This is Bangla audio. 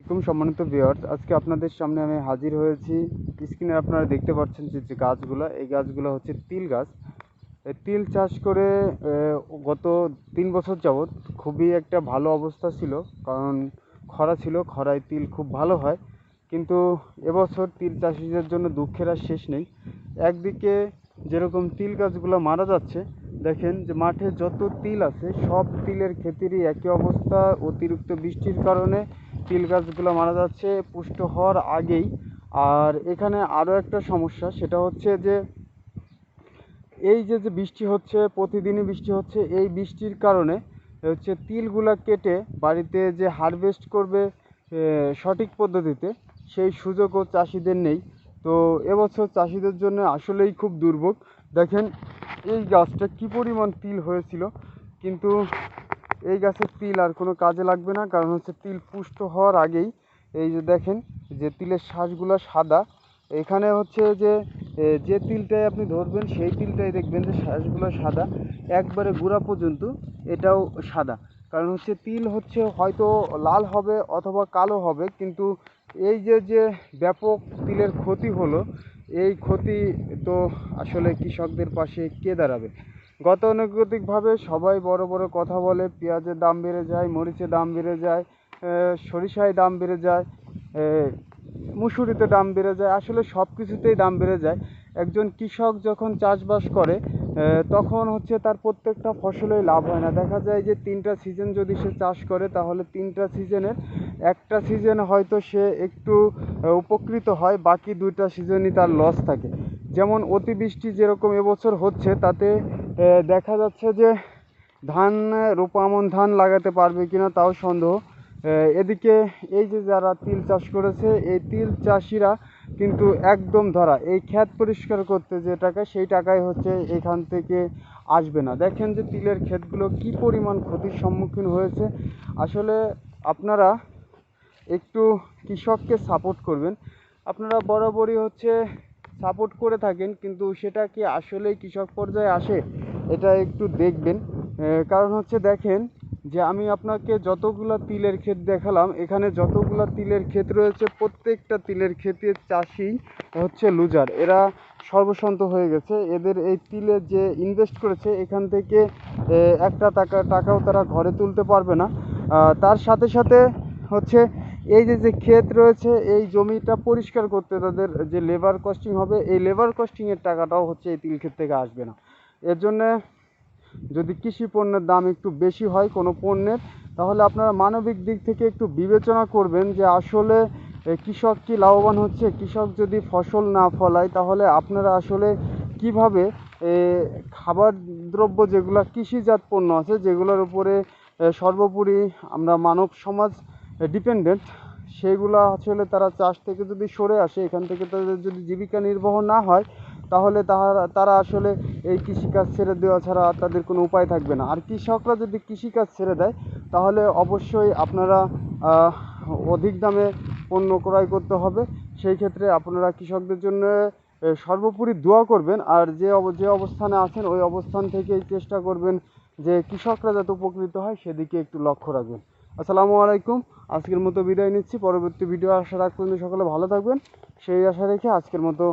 আসসালামাইকুম সম্মানিত ভিউয়ার্স আজকে আপনাদের সামনে আমি হাজির হয়েছি। স্ক্রিনে আপনারা দেখতে পাচ্ছেন যে গাছগুলো, এই গাছগুলো হচ্ছে তিল গাছ। তিল চাষ করে গত তিন বছর যাবৎ খুবই একটা ভালো অবস্থা ছিল, কারণ খরা ছিল, খরায় তিল খুব ভালো হয়। কিন্তু এবছর তিল চাষিদের জন্য দুঃখের আর শেষ নেই। একদিকে যেরকম তিল গাছগুলো মারা যাচ্ছে দেখেন যে মাঠে যত তিল আছে, সব তিলের ক্ষেতেরই একই অবস্থা। অতিরিক্ত বৃষ্টির কারণে তিল গাছগুলো মারা যাচ্ছে, পুষ্ট হওয়ার আগেই। আর এখানে আরও একটা সমস্যা, সেটা হচ্ছে যে এই যে যে বৃষ্টি হচ্ছে, প্রতিদিনই বৃষ্টি হচ্ছে, এই বৃষ্টির কারণে হচ্ছে তিলগুলা কেটে বাড়িতে যে হারভেস্ট করবে সঠিক পদ্ধতিতে, সেই সুযোগও চাষিদের নেই। তো এবছর চাষিদের জন্য আসলেই খুব দুর্ভোগ। দেখেন এই গাছটা কী পরিমাণ তিল হয়েছিল? কিন্তু এই গাছের তিল আর কোনো কাজে লাগবে না, কারণ হচ্ছে তিল পুষ্ট হওয়ার আগেই এই যে দেখেন যে তিলের শ্বাসগুলো সাদা। এখানে হচ্ছে যে যে তিলটাই আপনি ধরবেন সেই তিলটাই দেখবেন যে শ্বাসগুলো সাদা। একবারে গোড়া পর্যন্ত এটাও সাদা। কারণ হচ্ছে তিল হচ্ছে হয়তো লাল হবে অথবা কালো হবে, কিন্তু এই যে যে ব্যাপক তিলের ক্ষতি হলো এই ক্ষতি তো আসলে কৃষকদের পাশে কে দাঁড়াবে? গতানুগতিকভাবে সবাই বড় বড় কথা বলে, পেঁয়াজের দাম বেড়ে যায়, মরিচের দাম বেড়ে যায় সরিষায় দাম বেড়ে যায় মুসুরিতে দাম বেড়ে যায়, আসলে সব কিছুতেই দাম বেড়ে যায়। একজন কৃষক যখন চাষবাস করে তখন হচ্ছে তার প্রত্যেকটা ফসলেই লাভ হয় না। দেখা যায় যে তিনটা সিজন যদি সে চাষ করে, তাহলে তিনটা সিজনের একটা সিজন হয়তো সে একটু উপকৃত হয়, বাকি দুইটা সিজনই তার লস থাকে। যেমন অতিবৃষ্টি যেরকম এবছর হচ্ছে, তাতে দেখা যাচ্ছে যে ধান রোপা আমন ধান লাগাতে পারবে কিনা তাও সন্দেহ। এদিকে এই যে যারা তিল চাষ করেছে, এই তিল চাষিরা কিন্তু একদম ধরা, এই ক্ষেত পরিষ্কার করতে যে টাকা, সেই টাকাই হচ্ছে এখান থেকে আসবে না। দেখেন যে তিলের ক্ষেতগুলো কি পরিমাণ ক্ষতির সম্মুখীন হয়েছে। আসলে আপনারা একটু কৃষককে সাপোর্ট করবেন। আপনারা বরাবরই হচ্ছে সাপোর্ট করে থাকেন, কিন্তু সেটা কি আসলেই কৃষক পর্যায়ে আসে, এটা একটু দেখবেন। কারণ হচ্ছে দেখেন যে আমি আপনাকে যতগুলা তিলের ক্ষেত দেখালাম, এখানে যতগুলা তিলের ক্ষেত রয়েছে, প্রত্যেকটা তিলের ক্ষেতের চাষি হচ্ছে লুজার। এরা সর্বসন্ত হয়ে গেছে। এদের এই তিলে যে ইনভেস্ট করেছে, এখান থেকে একটা টাকা, টাকাও তারা ঘরে তুলতে পারবে না। তার সাথে সাথে হচ্ছে, এই যে যে ক্ষেত রয়েছে, এই জমিটা পরিষ্কার করতে তাদের যে লেবার কস্টিং হবে, এই লেবার কস্টিংয়ের টাকাটাও হচ্ছে এই তিল ক্ষেত থেকে আসবে না। এর জন্যে যদি কৃষি পণ্যের দাম একটু বেশি হয় কোনো পণ্যের, তাহলে আপনারা মানবিক দিক থেকে একটু বিবেচনা করবেন যে আসলে কৃষক কি লাভবান হচ্ছে? কৃষক যদি ফসল না ফলায়, তাহলে আপনারা আসলে কীভাবে খাবার দ্রব্য যেগুলো কৃষিজাত পণ্য আছে, যেগুলোর উপরে সর্বোপরি আমরা মানব সমাজ ডিপেন্ডেন্ট সেইগুলো আসলে তারা চাষ থেকে যদি সরে আসে, এখান থেকে তাদের যদি জীবিকা নির্বাহ না হয়, তাহলে তাহারা তারা আসলে এই কৃষিকাজ ছেড়ে দেওয়া ছাড়া তাদের কোনো উপায় থাকবে না। আর কৃষকরা যদি কৃষিকাজ ছেড়ে দেয়, তাহলে অবশ্যই আপনারা অধিক দামে পণ্য ক্রয় করতে হবে। সেই ক্ষেত্রে আপনারা কৃষকদের জন্য সর্বোপরি দোয়া করবেন। আর যে যে অবস্থানে আছেন, ওই অবস্থান থেকেই চেষ্টা করবেন যে কৃষকরা যাতে উপকৃত হয়, সেদিকে একটু লক্ষ্য রাখবেন। আসসালামু আলাইকুম। আজকের মতো বিদায় নিচ্ছি। পরবর্তী ভিডিও আসার আগ পর্যন্ত সকলে ভালো থাকবেন। সেই আশা রেখে আজকের মতো